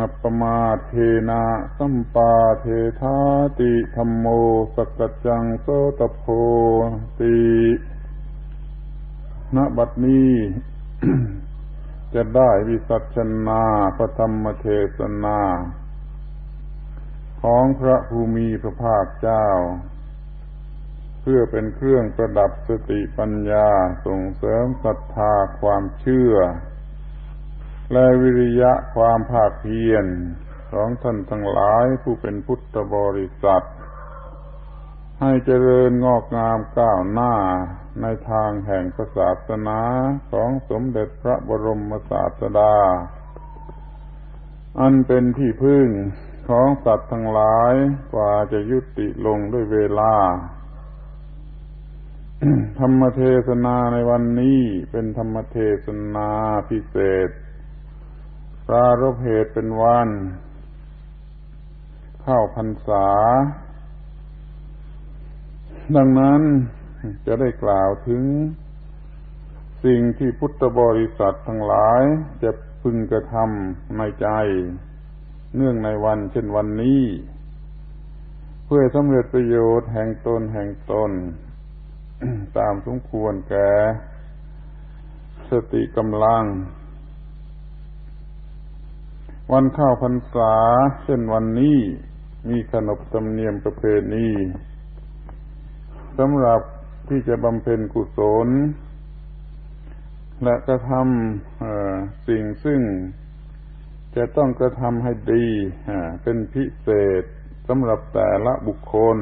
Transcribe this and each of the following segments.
อัปปมาเทนะสัมปาเทธาติธรรมโมสกจังโสตโพติณบัดนี้ จะได้วิสัชนาพระธรรมเทศนา ของพระภูมิพระภาคเจ้า เพื่อเป็นเครื่องประดับสติปัญญาส่งเสริมศรัทธาความเชื่อ และวิริยะความภาคเพียรของท่านทั้งหลายผู้เป็นพุทธบริษัท ให้เจริญงอกงามก้าวหน้าในทางแห่งศาสนาของสมเด็จพระบรมศาสดา อันเป็นที่พึ่งของสัตว์ทั้งหลายกว่าจะยุติลงด้วยเวลา ธรรมเทศนาในวันนี้เป็นธรรมเทศนาพิเศษ ปรารบเหตุเป็นวัน เข้าพรรษา ดังนั้นจะได้กล่าวถึง สิ่งที่พุทธบริษัททั้งหลายจะพึงกระทำในใจ เนื่องในวันเช่นวันนี้ เพื่อสำเร็จประโยชน์แห่งตนแห่งตน ตามสมควรแก่สติกำลัง วันเข้าพรรษา เช่นวันนี้มีขนบธรรมเนียมประเพณีสำหรับที่จะบำเพ็ญกุศล และกระทำสิ่งซึ่งจะต้องกระทำให้ดีเป็นพิเศษสำหรับแต่ละบุคคล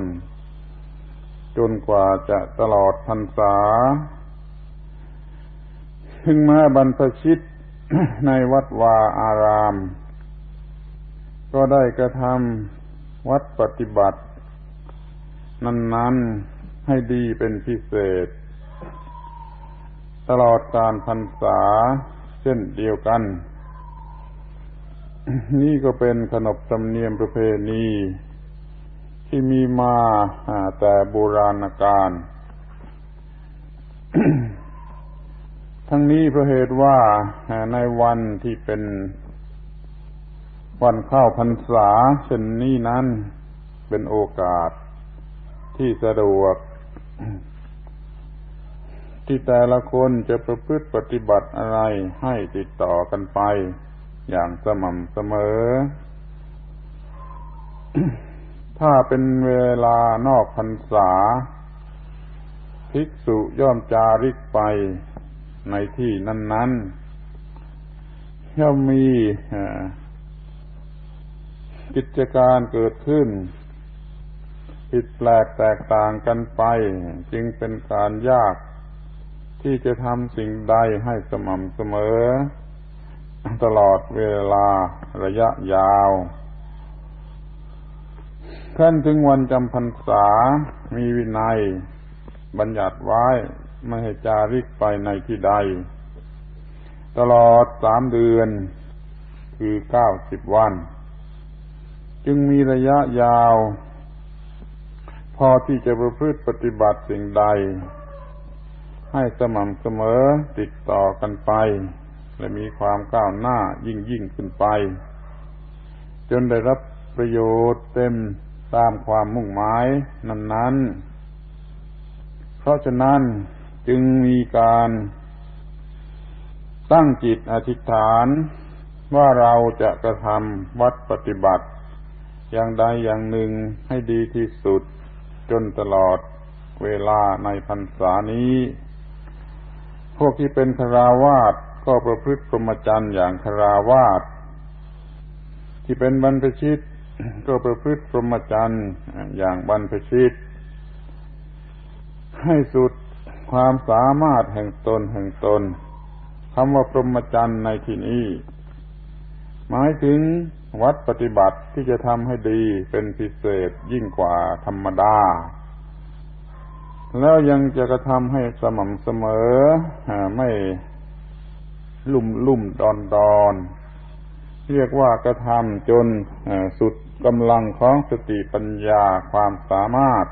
จนกว่าจะตลอดพรรษาถึงมาบรรพชิตในวัดวาอาราม ก็ได้กระทำวัดปฏิบัติ นั้นๆให้ดีเป็นพิเศษ ตลอดการพรรษาเช่นเดียวกัน นี่ก็เป็นขนบธรรมเนียมประเพณี ที่มีมาแต่โบราณกาลทั้งนี้เพราะเหตุว่าในวันที่เป็น วันเข้าพรรษาเช่นนี้นั้นเป็นโอกาสที่สะดวก ที่แต่ละคนจะประพฤติปฏิบัติอะไรให้ติดต่อกันไป อย่างสม่ำเสมอ ถ้าเป็นเวลานอกพรรษา ภิกษุย่อมจาริกไปในที่นั้น ๆ ย่อมมี กิจการเกิดขึ้น ผิดแปลกแตกต่างกันไป จึงเป็นการยากที่จะทำสิ่งใดให้สม่ำเสมอ ตลอดเวลาระยะยาวขั้นถึงวันจำพรรษามีวินัย บัญญัติไว้ไม่ให้จาริกไปในที่ใด ตลอดสามเดือน คือเก้าสิบวัน จึงมีระยะยาว พอที่จะประพฤติปฏิบัติสิ่งใด ให้สม่ำเสมอติดต่อกันไป และมีความก้าวหน้ายิ่งยิ่งขึ้นไป จนได้รับประโยชน์เต็มตามความมุ่งหมายนั้นๆ เพราะฉะนั้นจึงมีการตั้งจิตอธิษฐานว่าเราจะกระทำวัดปฏิบัติ อย่างใดอย่างหนึ่งให้ดีที่สุด จนตลอดเวลาในพรรษานี้ พวกที่เป็นคราวาสก็ประพฤติพรหมจรรย์อย่างคราวาสที่เป็นบรรพชิต ก็ประพฤติพรหมจรรย์อย่างบรรพชิต ให้สุดความสามารถแห่งตนแห่งตนคำว่าพรหมจรรย์ในที่นี้ หมายถึง วัดปฏิบัติที่จะทำให้ดีเป็นพิเศษยิ่งกว่าธรรมดา แล้วยังจะกระทำให้สม่ำเสมอไม่ลุ่มลุ่มดอนดอนเรียกว่ากระทำจนสุดกำลังของสติปัญญาความสามารถ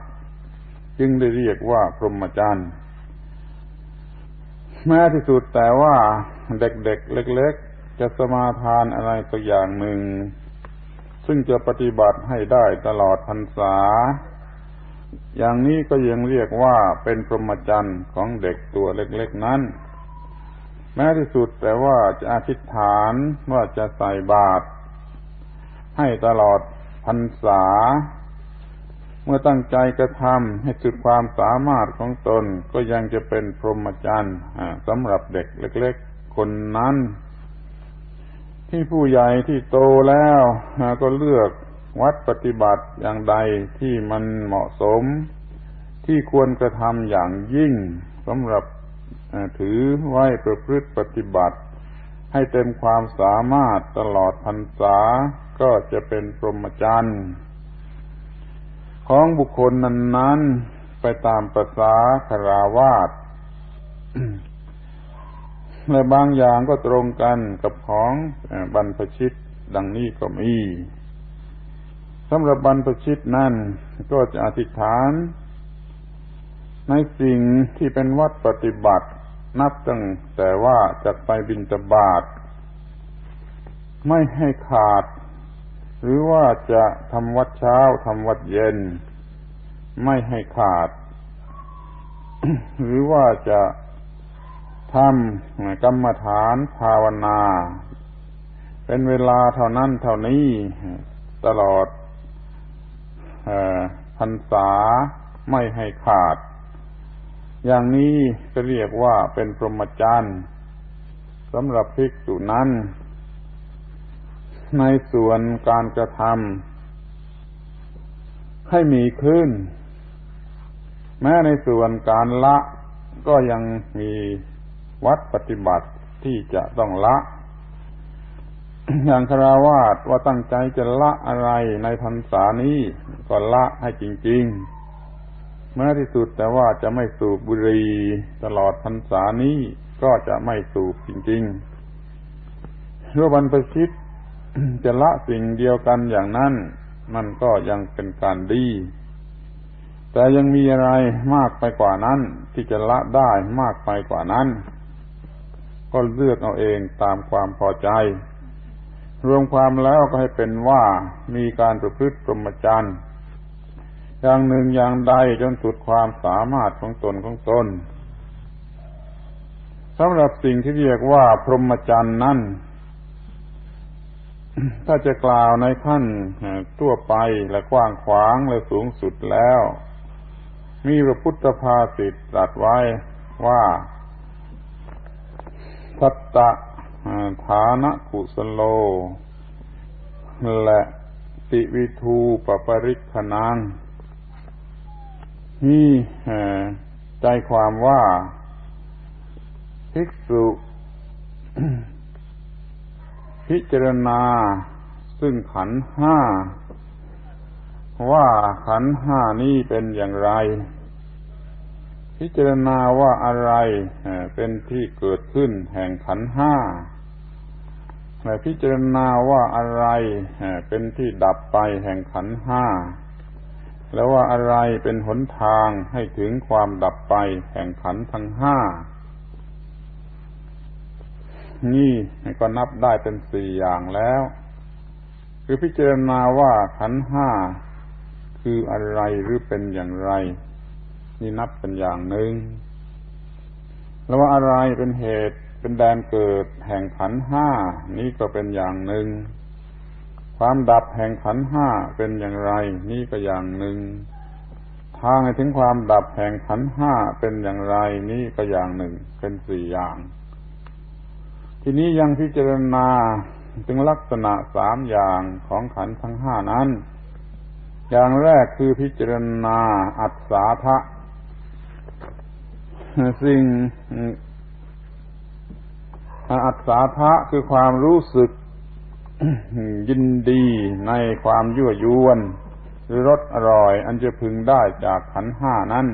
จึงได้เรียกว่าพรหมจรรย์แม้ที่สุดแต่ว่าเด็กๆเล็กๆ จะสมาทานอะไรสักอย่างหนึ่ง ซึ่งจะปฏิบัติให้ได้ตลอดพรรษา อย่างนี้ก็ยังเรียกว่าเป็นพรหมจรรย์ของเด็กตัวเล็กๆนั้น แม้ที่สุดแต่ว่าจะอธิษฐานว่าจะใส่บาตรให้ตลอดพรรษา เมื่อตั้งใจกระทำให้สุดความสามารถของตนก็ยังจะเป็นพรหมจรรย์สำหรับเด็กเล็ก ๆ คนนั้น ที่ผู้ใหญ่ที่โตแล้วก็เลือกวัดปฏิบัติอย่างใดที่มันเหมาะสม ที่ควรกระทำอย่างยิ่งสำหรับถือไว้ประพฤติปฏิบัติ ให้เต็มความสามารถตลอดพรรษาก็จะเป็นพรหมจรรย์ของบุคคลนั้น ๆ ไปตามประษาคาราวาส และบางอย่างก็ตรงกันกับของบรรพชิตดังนี้ก็มีสำหรับบรรพชิตนั่นก็จะอธิษฐาน ในสิ่งที่เป็นวัดปฏิบัติ นับตั้งแต่ว่าจะไปบินตบาทไม่ให้ขาด หรือว่าจะทำวัดเช้าทำวัดเย็น ไม่ให้ขาด หรือว่าจะ ทำกรรมฐานภาวนา เป็นเวลาเท่านั้นเท่านี้ตลอดพรรษาไม่ให้ขาด อย่างนี้ก็เรียกว่าเป็นพรหมจรรย์สำหรับภิกษุนั้น ในส่วนการกระทำให้มีขึ้น แม้ในส่วนการละก็ยังมี วัดปฏิบัติที่จะต้องละ อย่างคราวาสว่าตั้งใจจะละอะไรในพรรษานี้ก็ละให้จริงๆแม้ที่สุดแต่ว่าจะไม่สูบบุหรี่ตลอดพรรษานี้ก็จะไม่สูบจริงๆเรื่อบรรพชิตจะละสิ่งเดียวกันอย่างนั้นมันก็ยังเป็นการดี แต่ยังมีอะไรมากไปกว่านั้น ที่จะละได้มากไปกว่านั้น ก็เลือกเอาเองตามความพอใจ รวมความแล้วก็ให้เป็นว่ามีการประพฤติปรมจรรย์อย่างหนึ่งอย่างใดจนสุดความสามารถของตนของตนสำหรับสิ่งที่เรียกว่าพรหมจรรย์นั้นถ้าจะกล่าวในขั้นทั่วไปและกว้างขวางและสูงสุดแล้ว มีพระพุทธภาษิตตรัสไว้ว่า ทัตตะฐานะกุสโล และติวิทูปปริคนังนี่ใจความว่าภิกษุพิจารณาซึ่งขันห้า ว่าขันห้านี้เป็นอย่างไร พิจารณาว่าอะไรเป็นที่เกิดขึ้นแห่งขันห้าและพิจารณาว่าอะไรเป็นที่ดับไปแห่งขันห้าแล้วว่าอะไรเป็นหนทางให้ถึงความดับไปแห่งขันทั้งห้านี่ก็นับได้เป็นสี่อย่างแล้ว คือพิจารณาว่าขันห้าคืออะไรหรือเป็นอย่างไร นี่นับเป็นอย่างหนึ่งแล้วว่าอะไรเป็นเหตุเป็นแดนเกิดแห่งขันห้านี่ก็เป็นอย่างหนึ่ง ความดับแห่งขันห้าเป็นอย่างไร นี่ก็อย่างหนึ่ง ทางให้ถึงความดับแห่งขันห้าเป็นอย่างไร นี่ก็อย่างหนึ่ง เป็นสี่อย่าง ทีนี้ยังพิจารณาถึงลักษณะสามอย่างของขันทั้งห้านั้น อย่างแรกคือพิจารณาอัศาทะ สิ่งอัศาทะคือความรู้สึกยินดีในความยั่วยวน หรือรสอร่อย อันจะพึงได้จากขันห้านั้น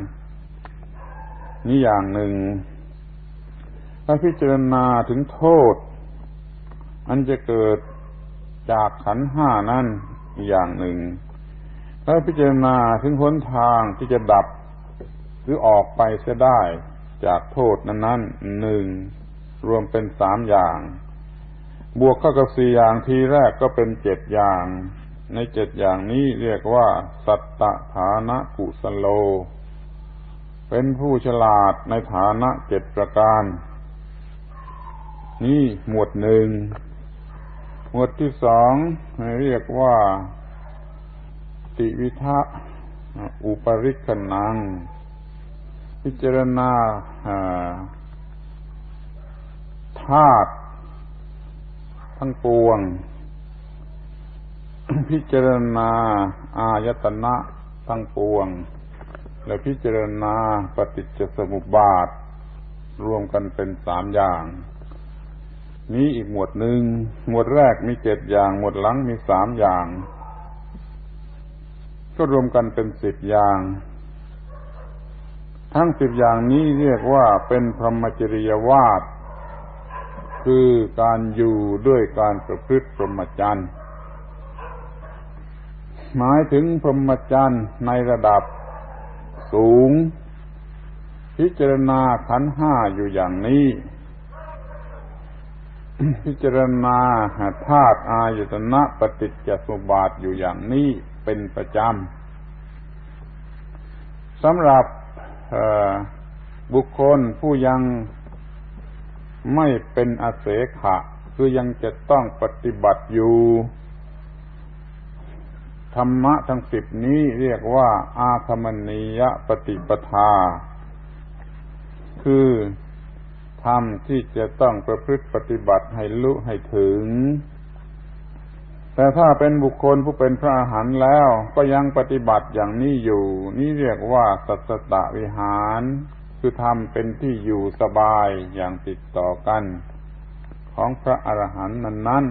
นี่อย่างหนึ่งถ้าพิจารณาถึงโทษ อันจะเกิดจากขันห้านั่นอย่างหนึ่งถ้าพิจารณาถึงหนทางที่จะดับ รือออกไปเสียได้จากโทษนั้นนั้นหนึ่งรวมเป็นสามอย่าง บวกเข้ากับสี่อย่างทีแรกก็เป็นเจ็ดอย่าง ในเจ็ดอย่างนี้เรียกว่า สัตตฐานะกุสโล เป็นผู้ฉลาดในฐานะเจ็ดประการ นี่หมวดหนึ่งหมวดที่สองเรียกว่า ติวิทะอุปริกนัง พิจารณาธาตุทั้งปวง พิจารณา อายตนะทั้งปวง และพิจารณาปฏิจจสมุปบาท รวมกันเป็นสามอย่าง นี้อีกหมวดหนึ่ง หมวดแรกมีเจ็ดอย่าง หมวดหลังมีสามอย่าง ก็รวมกันเป็นสิบอย่าง ทั้งสิบอย่างนี้เรียกว่าเป็นพรหมจริยวาทคือการอยู่ด้วยการประพฤติพรหมจรรย์หมายถึงพรหมจรรย์ในระดับสูง พิจารณาขันห้าอยู่อย่างนี้ พิจารณาธาตุอายตนะปฏิจจสมุปบาทอยู่อย่างนี้เป็นประจำสำหรับ บุคคลผู้ยังไม่เป็นอาเสขะ คือยังจะต้องปฏิบัติอยู่ ธรรมะทั้งสิบนี้เรียกว่า อาคมณียปฏิปทา คือธรรมที่จะต้องประพฤติปฏิบัติให้ลุให้ถึง แต่ถ้าเป็นบุคคลผู้เป็นพระอรหันต์แล้ว ก็ยังปฏิบัติอย่างนี้อยู่ นี่เรียกว่าสัตตะวิหาร คือทำเป็นที่อยู่สบายอย่างติดต่อกัน ของพระอรหันต์นั้น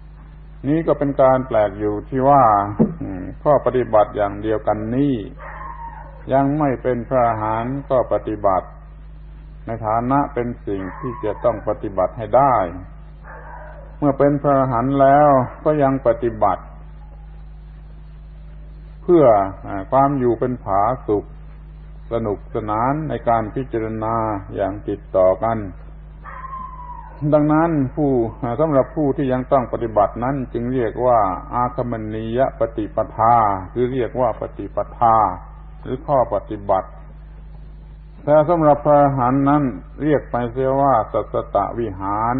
ๆ นี้ก็เป็นการแปลกอยู่ที่ว่าข้อปฏิบัติอย่างเดียวกันนี้ ยังไม่เป็นพระอรหันต์ก็ปฏิบัติ ในฐานะเป็นสิ่งที่จะต้องปฏิบัติให้ได้ เมื่อเป็นพระหันแล้วก็ยังปฏิบัติ เพื่อความอยู่เป็นผาสุข สนุกสนานในการพิจารณาอย่างติดต่อกัน ดังนั้นผู้สำหรับผู้ที่ยังต้องปฏิบัตินั้น จึงเรียกว่า อาคมณียปฏิปทาคือเรียกว่าปฏิปทา หรือข้อปฏิบัติแต่สำหรับพระหันนั้นเรียกไปเสียว่าสัสตะวิหาร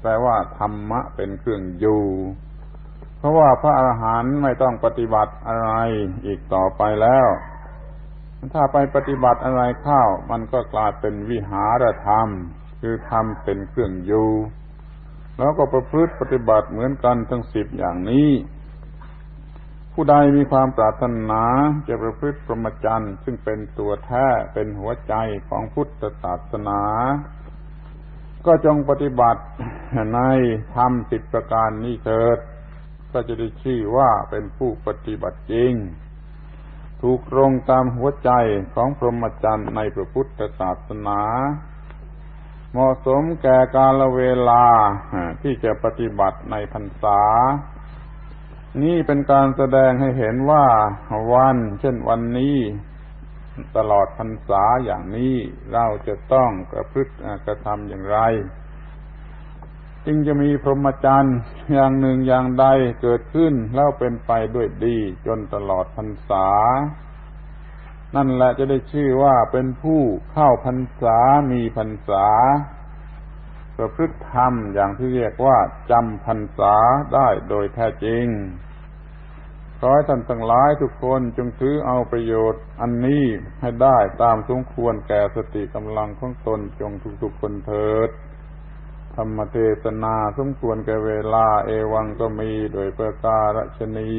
แปลว่าธรรมะเป็นเครื่องอยู่ เพราะว่าพระอรหันต์ไม่ต้องปฏิบัติอะไรอีกต่อไปแล้ว ถ้าไปปฏิบัติอะไรเข้ามันก็กลายเป็นวิหารธรรม คือทำเป็นเครื่องอยู่ แล้วก็ประพฤติปฏิบัติเหมือนกันทั้งสิบอย่างนี้ผู้ใดมีความปรารถนาจะประพฤติปรมจันทร์ซึ่งเป็นตัวแท้เป็นหัวใจของพุทธศาสนา ก็จงปฏิบัติในธรรมสิบประการนี้เถิด ก็จะได้ชื่อว่าเป็นผู้ปฏิบัติจริง ถูกตรงตามหัวใจของพรหมจรรย์ในพระพุทธศาสนา เหมาะสมแก่กาลเวลาที่จะปฏิบัติในพรรษา นี่เป็นการแสดงให้เห็นว่าวัน เช่นวันนี้ ตลอดพรรษาอย่างนี้เราจะต้องกระพฤติกระทำอย่างไร จึงจะมีพรหมจรรย์อย่างหนึ่งอย่างใดเกิดขึ้นแล้วเป็นไปด้วยดี จนตลอดพรรษา นั่นแหละจะได้ชื่อว่าเป็นผู้เข้าพรรษามีพรรษาประพฤติธรรมอย่างที่เรียกว่าจำพรรษาได้โดยแท้จริง ขอให้ท่านทั้งหลายทุกคนจงถือเอาประโยชน์อันนี้ให้ได้ตามสมควรแก่สติกำลังของตนจงทุกๆคนเถิด ธรรมเทศนาสมควรแก่เวลาเอวังก็มีโดยประการฉนี